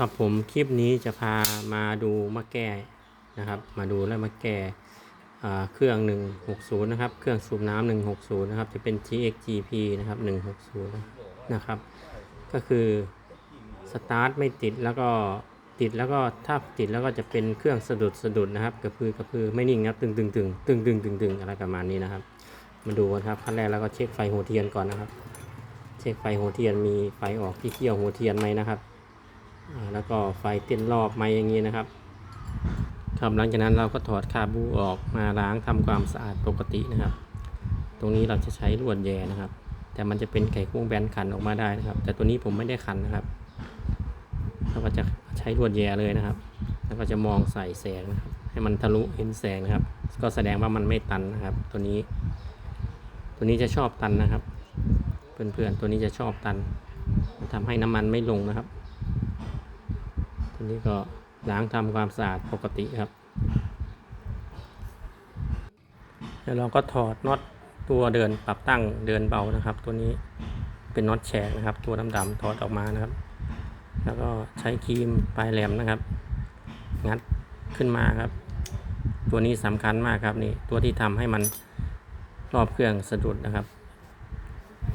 ครับผมคลิปนี้จะพามาดูมะแก้นะครับ มาดูแล้วมะแก้อ่เครื่อง 160 นะครับ เครื่องสูบน้ำ160 นะครับ จะเป็น GXGP นะครับ 160 นะครับ ก็คือสตาร์ทไม่ติดแล้วก็ติดแล้วก็ถ้าติดแล้วก็จะเป็นเครื่องสะดุดสะดุดนะครับกระพือกระพือไม่นิ่งนะครับตึงตึงตึงตึงตึงตึงตึงอะไรประมาณนี้นะครับ มาดูกันครับขั้นแรกแล้วก็เช็คไฟหัวเทียนก่อนนะครับ เช็คไฟหัวเทียนมีไฟออกที่เกี่ยวหัวเทียนไหมนะครับ แล้วก็ไฟเต้นรอบไม้อย่างนี้นะครับครับหลังจากนั้นเราก็ถอดคาบูออกมาล้างทำความสะอาดปกตินะครับ ตรงนี้เราจะใช้ลวดแย่นะครับ แต่มันจะเป็นไขควงแบนขันออกมาได้นะครับ แต่ตัวนี้ผมไม่ได้ขันนะครับเราก็จะใช้ลวดแย่เลยนะครับ แล้วก็จะมองใส่แสงนะครับ ให้มันทะลุเห็นแสงนะครับ ก็แสดงว่ามันไม่ตันนะครับ ตัวนี้ ตัวนี้จะชอบตันนะครับ เพื่อนๆตัวนี้จะชอบตันมันทำให้น้ำมันไม่ลงนะครับ ทีนี้ก็ล้างทำความสะอาดปกติครับ แล้วเราก็ถอดน็อตตัวเดินปรับตั้งเดินเบานะครับ ตัวนี้เป็นน็อตแฉกนะครับ ตัวดำๆถอดออกมานะครับ แล้วก็ใช้ครีมปลายแหลมนะครับ งัดขึ้นมาครับ ตัวนี้สำคัญมากครับนี่ตัวที่ทำให้มันรอบเครื่องสะดุดนะครับ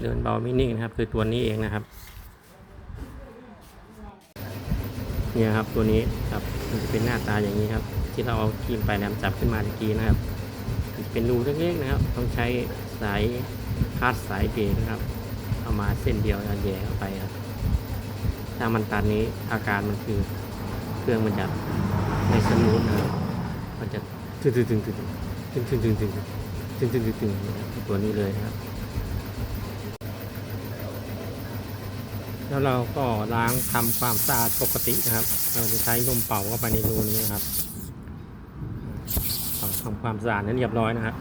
เดินเบาไม่นิ่งนะครับ คือตัวนี้เองนะครับ เนี่ยครับตัวนี้ครับมันจะเป็นหน้าตาอย่างนี้ครับ ที่เราเอาครีมปลายแหลมจับขึ้นมาตะกี้นะครับเป็นรูเล็กๆนะครับ ต้องใช้สายคาดสายเบรนะครับ เอามาเส้นเดียวแล้วแย่เข้าไปครับ ถ้ามันตันนี้อาการมันคือเครื่องมันจะไม่สมูทนะครับมันจะตึงตึงตึงตึงตึงตึงตึงตึงตึงตึงตึงตัวนี้เลยนะครับ แล้วเราก็ล้างทำความสะอาดปกตินะครับ เราจะใช้นมเป่าเข้าไปในรูนี้นะครับทำความสะอาดนั้นเรียบร้อยนะครับ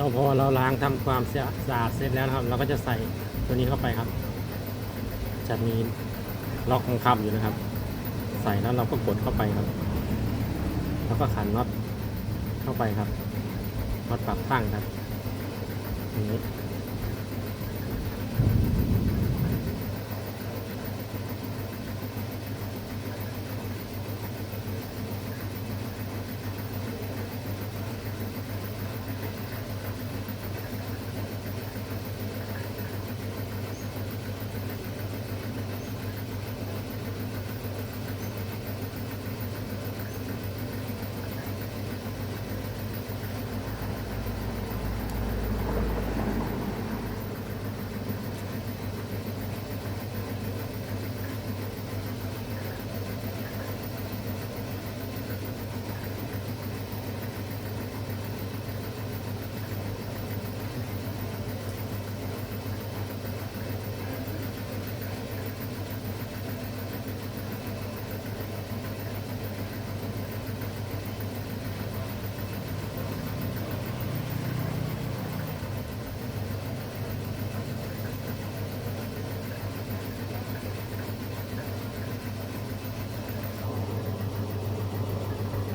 แล้วพอเราล้างทำความสะอาดเสร็จแล้วนะครับ เราก็จะใส่ตัวนี้เข้าไปครับ จะมีล็อกของคำอยู่นะครับ ใส่แล้วเราก็กดเข้าไปครับ แล้วก็ขันน็อตเข้าไปครับน็อตปรับตั้งครับอย่างนี้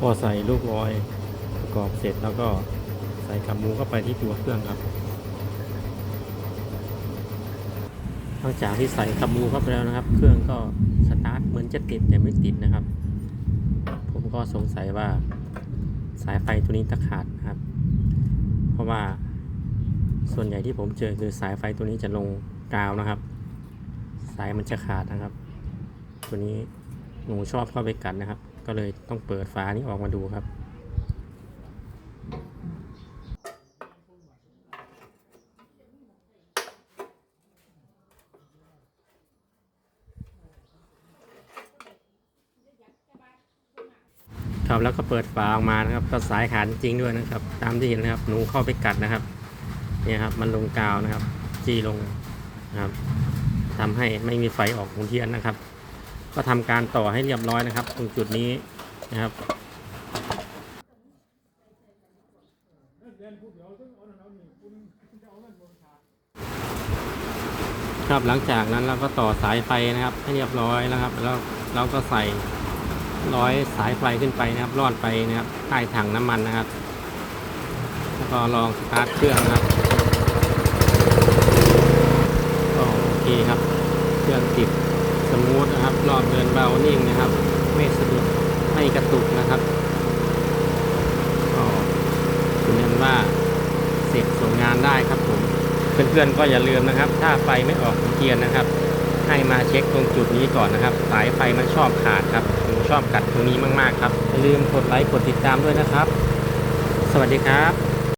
อใส่ลูกลอยประกอบเสร็จแล้วก็ใส่กับมูเข้าไปที่ตัวเครื่องครับหลังจากที่ใส่กับมูเข้าไปแล้วนะครับ เครื่องก็สตาร์ทเหมือนจะติดแต่ไม่ติดนะครับ ผมก็สงสัยว่าสายไฟตัวนี้ตะขาดนะครับ เพราะว่าส่วนใหญ่ที่ผมเจอคือสายไฟตัวนี้จะลงกาวนะครับ สายมันจะขาดนะครับ ตัวนี้หนูชอบเข้าไปกัดนะครับ ก็เลยต้องเปิดฝานี้ออกมาดูครับ ครับแล้วก็เปิดฝาออกมานะครับก็สายขาดจริงด้วยนะครับ ตามที่เห็นนะครับหนูเข้าไปกัดนะครับเนี่ยครับมันลงกาวนะครับ จี้ลงนะครับทำให้ไม่มีไฟออกของเทียนนะครับ ก็ทำการต่อให้เรียบร้อยนะครับ ตรงจุดนี้นะครับครับหลังจากนั้นเราก็ต่อสายไฟนะครับ ให้เรียบร้อยแล้วครับ แล้วเราก็ใส่ร้อยสายไฟขึ้นไปนะครับรอดไปนะครับใต้ถังน้ำมันนะครับ แล้วก็ลองสตาร์ทเครื่องนะครับก็โอเคครับ เครื่องติด สมูทนะครับรอบเดินเบานิ่งนะครับ ไม่สะดุดไม่กระตุกนะครับก็ยืนยันว่าเสร็จส่งงานได้ครับผมเพื่อนๆก็อย่าลืมนะครับ ถ้าไฟไม่ออกเทียนนะครับ ให้มาเช็คตรงจุดนี้ก่อนนะครับ สายไฟมันชอบขาดครับผมชอบกัดตรงนี้มากๆครับอย่าลืมกดไลค์กดติดตามด้วยนะครับ สวัสดีครับ